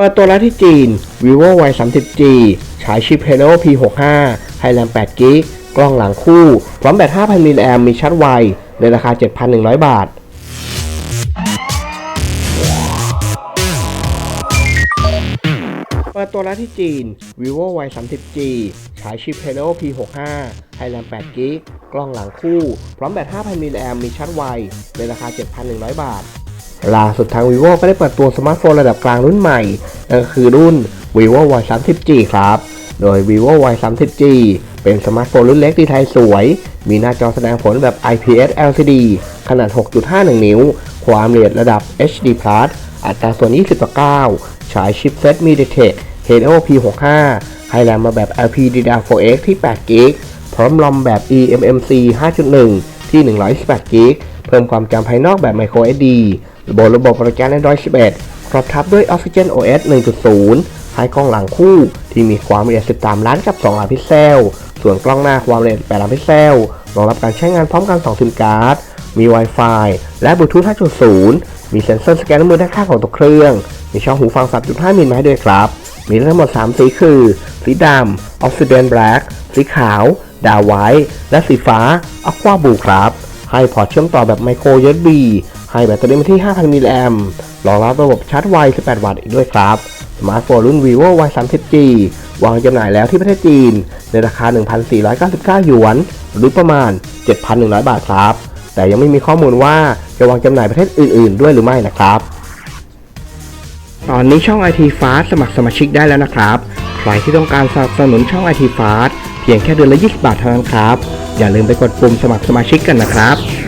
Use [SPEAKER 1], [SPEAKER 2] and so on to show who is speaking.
[SPEAKER 1] เปิดตัวแล้วที่จีน vivo y 3 0 g ฉายชิป Helio P65 ให้แรม8 g b กล้องหลังคู่ พร้อมแบต 5,000 มิลลิแอมมีชาร์จไว ในราคา 7,100 บาท เปิดตัวแล้วที่จีน vivo y 3 0 g ฉายชิป Helio P65 ให้แรม8 g b กล้องหลังคู่ พร้อมแบต 5,000 มิลลิแอมมีชาร์จไว ในราคา 7,100 บาท ล่าสุดทาง vivo ก็ได้เปิดตัวสมาร์ทโฟนระดับกลางรุ่นใหม่นั่นก็คือรุ่น vivo y 3 0 g ครับ โดย vivo y 3 0 g เป็นสมาร์ทโฟนรุ่นเล็กดีไทยสวย มีหน้าจอแสดงผลแบบ IPS LCD ขนาด 6.51 นิ้ว ความละเอียดระดับ HD+ อัตราส่วน 20ต่อ9ฉายชิปเซ็ต MediaTek Helio P65 ให้แรมมาแบบ LPDDR4X ที่8 g b พร้อมรอมแบบ eMMC 5.1 ที่128 g b เพิ่มความจำภายนอกแบบ microSD บนระบบโปรแกรม Android 11ครอบทับด้วย Oxygen OS 1.0 ให้กล้องหลังคู่ที่มีความละเอียด 13 ล้านกับ 2 ล้านพิกเซล ส่วนกล้องหน้าความละเอียด 8 ล้านพิกเซล รองรับการใช้งานพร้อมกัน 2 ซิมการ์ด มี Wi-Fi และบลูทูธ5.0 มีเซ็นเซอร์สแกนนิ้วมือด้านข้างของตัวเครื่อง มีช่องหูฟัง 3.5 มิลมาให้ด้วยครับ มีทั้งหมด 3 สีคือ สีดำ Obsidian Black สีขาว ดาวไวท์ และสีฟ้า Aqua Blue ครับ ให้พอร์ตเชื่อมต่อแบบไมโคร USB ให้แบตเตอรี่มาที่ 5,000 มิลลิแอมป์รองรับระบบชาร์จไว 18 วัตต์อีกด้วยครับ สมาร์ทโฟนรุ่น vivo y 3 0 g วางจำหน่ายแล้วที่ประเทศจีน ในราคา 1,499 หยวน หรือประมาณ 7,100 บาทครับ แต่ยังไม่มีข้อมูลว่าจะวางจำหน่ายประเทศอื่น ๆ ด้วยหรือไม่นะครับ ตอนนี้ช่อง IT Fast สมัครสมาชิกได้แล้วนะครับ ใครที่ต้องการสนับสนุนช่อง IT Fast เพียงแค่เดือนละ 20 บาทเท่านั้นครับ อย่าลืมไปกดปุ่มสมัครสมาชิกกันนะครับ